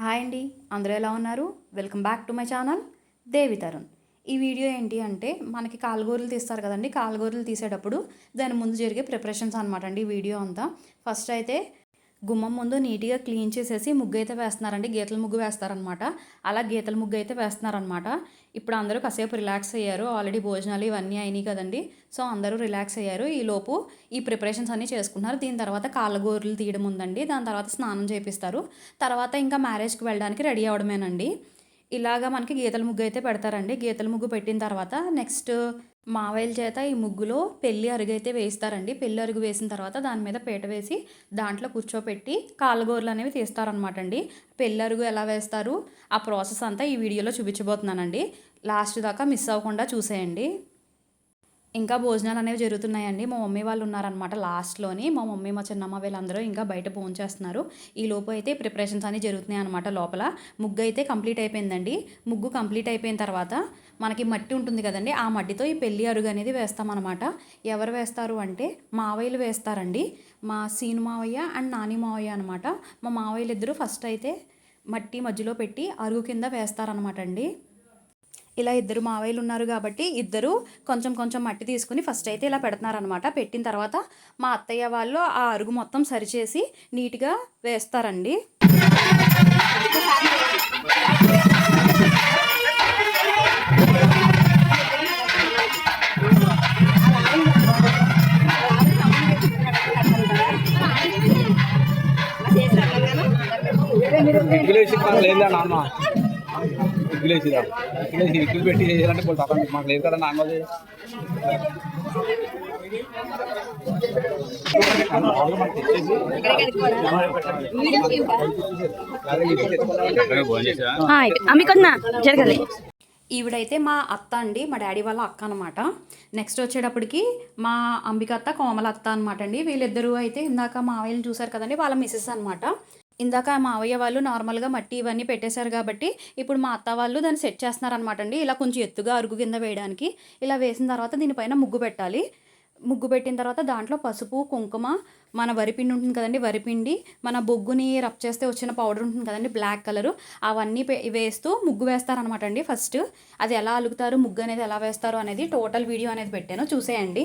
Hi అండి. అందరూ ఎలా ఉన్నారు? Welcome back to my channel Devi Tarun. ఈ వీడియో ఏంటి అంటే మనకి కాలుగూరలు తీస్తారు కదండి. కాలుగూరలు తీసేటప్పుడు దాని ముందు జరిగే ప్రిపరేషన్స్ అనమాట అండి ఈ వీడియో అంతా. ఫస్ట్ అయితే గుమ్మం ముందు నీట్గా క్లీన్ చేసేసి ముగ్గు అయితే వేస్తున్నారండి. గీతల ముగ్గు వేస్తారనమాట అలా గీతల ముగ్గు అయితే వేస్తున్నారనమాట ఇప్పుడు అందరూ కాసేపు రిలాక్స్ అయ్యారు. ఆల్రెడీ భోజనాలు ఇవన్నీ అయినాయి కదండి. సో అందరూ రిలాక్స్ అయ్యారు. ఈ లోపు ఈ ప్రిపరేషన్స్ అన్నీ చేసుకున్నారు దీని తర్వాత కాళ్ళగోరలు తీయడం ఉందండి. దాని తర్వాత స్నానం చేపిస్తారు. తర్వాత ఇంకా మ్యారేజ్కి వెళ్ళడానికి రెడీ అవడమేనండి ఇలాగా మనకి గీతల ముగ్గు అయితే పెడతారండి. గీతల ముగ్గు పెట్టిన తర్వాత నెక్స్ట్ మావయ్యల చేత ఈ ముగ్గులో పెళ్ళి అరుగు అయితే వేస్తారండి. పెళ్ళి అరుగు వేసిన తర్వాత దాని మీద పీట వేసి దాంట్లో కూర్చోపెట్టి కాళ్ళగోరలు అనేవి తీస్తారనమాట అండి పెళ్ళి అరుగు ఎలా వేస్తారు? ఆ ప్రాసెస్ అంతా ఈ వీడియోలో చూపించబోతున్నానండి. లాస్ట్ దాకా మిస్ అవ్వకుండా చూసేయండి. ఇంకా భోజనాలు అనేవి జరుగుతున్నాయండి. మా మమ్మీ వాళ్ళు ఉన్నారనమాట లాస్ట్లోని. మా మమ్మీ మా చిన్నమ్మ వీళ్ళందరూ ఇంకా బయట భోజనం చేస్తున్నారు. ఈ లోపు అయితే ప్రిపరేషన్స్ అన్నీ జరుగుతున్నాయి అనమాట లోపల. ముగ్గు అయితే కంప్లీట్ అయిపోయిందండి. ముగ్గు కంప్లీట్ అయిపోయిన తర్వాత మనకి మట్టి ఉంటుంది కదండి ఆ మట్టితో ఈ పెళ్ళి అరుగు అనేది వేస్తామన్నమాట. ఎవరు వేస్తారు అంటే మావయ్యలు వేస్తారండి. మా సీను మావయ్య అండ్ నాని మావయ్య అనమాట మా మావయ్యలు ఇద్దరు ఫస్ట్ అయితే మట్టి మధ్యలో పెట్టి అరుగు కింద వేస్తారనమాట అండి. ఇలా ఇద్దరు మావయ్యలు ఉన్నారు కాబట్టి ఇద్దరు కొంచెం కొంచెం మట్టి తీసుకుని ఫస్ట్ అయితే ఇలా పెడుతున్నారనమాట పెట్టిన తర్వాత మా అత్తయ్య వాళ్ళు ఆ అరుగు మొత్తం సరిచేసి నీట్గా వేస్తారండి. ఇంగ్లీష్ లేదా నాన్న? ఇగ్గులేసిదా ఇగ్గులేసి ఇగ్గులు పెట్టి చేయాలంటే మాకు లేదు కదా నాన్న అమ్మికొన్నా జరగదు ఈవిడైతే మా అత్త అండి మా డాడీ వాళ్ళ అక్క అనమాట నెక్స్ట్ వచ్చేటప్పటికి మా అంబిక అత్త కోమల అత్త అనమాట అండి. వీళ్ళిద్దరూ అయితే ఇందాక మావయ్యని చూసారు కదండి వాళ్ళ మిస్సెస్ అనమాట ఇందాక మావయ్య వాళ్ళు నార్మల్గా మట్టి ఇవన్నీ పెట్టేశారు కాబట్టి ఇప్పుడు మా అత్త వాళ్ళు దాన్ని సెట్ చేస్తున్నారనమాట అండి ఇలా కొంచెం ఎత్తుగా అరుగు కింద వేయడానికి ఇలా వేసిన తర్వాత దీనిపైన ముగ్గు పెట్టాలి. ముగ్గు పెట్టిన తర్వాత దాంట్లో పసుపు కుంకుమ మన వరిపిండి ఉంటుంది కదండి వరిపిండి మన బొగ్గుని రబ్ చేస్తే వచ్చిన పౌడర్ ఉంటుంది కదండి బ్లాక్ కలర్ అవన్నీ వేస్తూ ముగ్గు వేస్తారనమాట అండి ఫస్ట్ అది ఎలా అలుగుతారు ముగ్గు అనేది ఎలా వేస్తారు అనేది టోటల్ వీడియో అనేది పెట్టాను. చూసేయండి.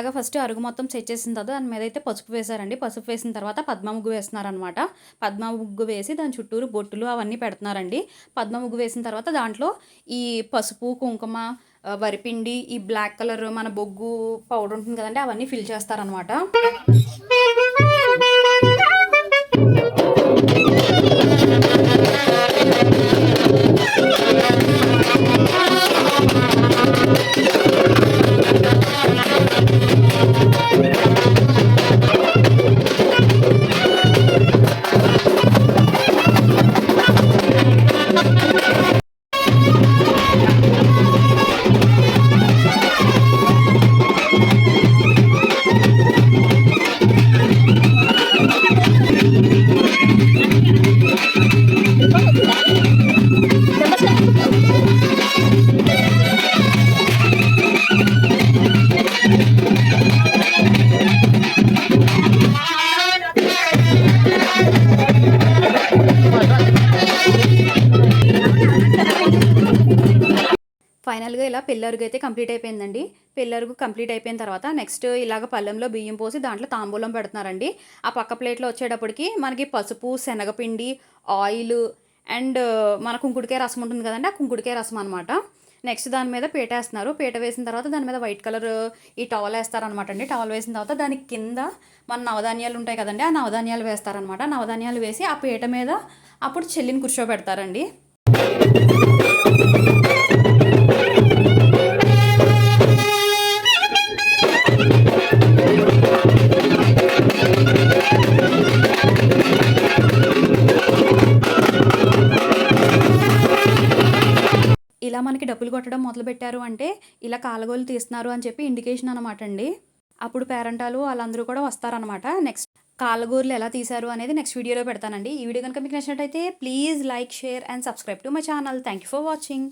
ఇలాగ ఫస్ట్ అరుగు మొత్తం సెట్ చేసిన తర్వాత దాని మీద అయితే పసుపు వేశారండి. పసుపు వేసిన తర్వాత పద్మ ముగ్గు వేస్తున్నారనమాట పద్మ ముగ్గు వేసి దాని చుట్టూరు బొట్టులు అవన్నీ పెడుతున్నారండి. పద్మ ముగ్గు వేసిన తర్వాత దాంట్లో ఈ పసుపు కుంకుమ వరిపిండి ఈ బ్లాక్ కలర్ మన బొగ్గు పౌడర్ ఉంటుంది కదండి అవన్నీ ఫిల్ చేస్తారనమాట ఫైనల్గా ఇలా పిల్లరుగు అయితే కంప్లీట్ అయిపోయిందండి. పిల్లరుగు కంప్లీట్ అయిపోయిన తర్వాత నెక్స్ట్ ఇలాగ పళ్ళెంలో బియ్యం పోసి దాంట్లో తాంబూలం పెడుతున్నారండి. ఆ పక్క ప్లేట్లో వచ్చేటప్పటికి మనకి పసుపు శనగపిండి ఆయిల్ అండ్ మన కుంకుడికాయ రసం ఉంటుంది కదండి ఆ కుంకుడికాయ రసం అనమాట నెక్స్ట్ దాని మీద పీట వేస్తున్నారు. పీట వేసిన తర్వాత దాని మీద వైట్ కలర్ ఈ టవల్ వేస్తారనమాట అండి టవల్ వేసిన తర్వాత దాని కింద మన నవధాన్యాలు ఉంటాయి కదండి ఆ నవధాన్యాలు వేస్తారనమాట నవధాన్యాలు వేసి ఆ పీట మీద అప్పుడు చెల్లిని కూర్చోబెడతారండి. మనకి డబ్బులు కొట్టడం మొదలు పెట్టారు అంటే ఇలా కాలగోలు తీస్తున్నారు అని చెప్పి ఇండికేషన్ అనమాట అండి. అప్పుడు పేరెంటాలు వాళ్ళందరూ కూడా వస్తారనమాట నెక్స్ట్ కాలగూరలు ఎలా తీశారు అనేది నెక్స్ట్ వీడియోలో పెడతానండి. ఈ వీడియో కనుక మీకు నచ్చినట్టయితే please like share and subscribe to my channel thank you for watching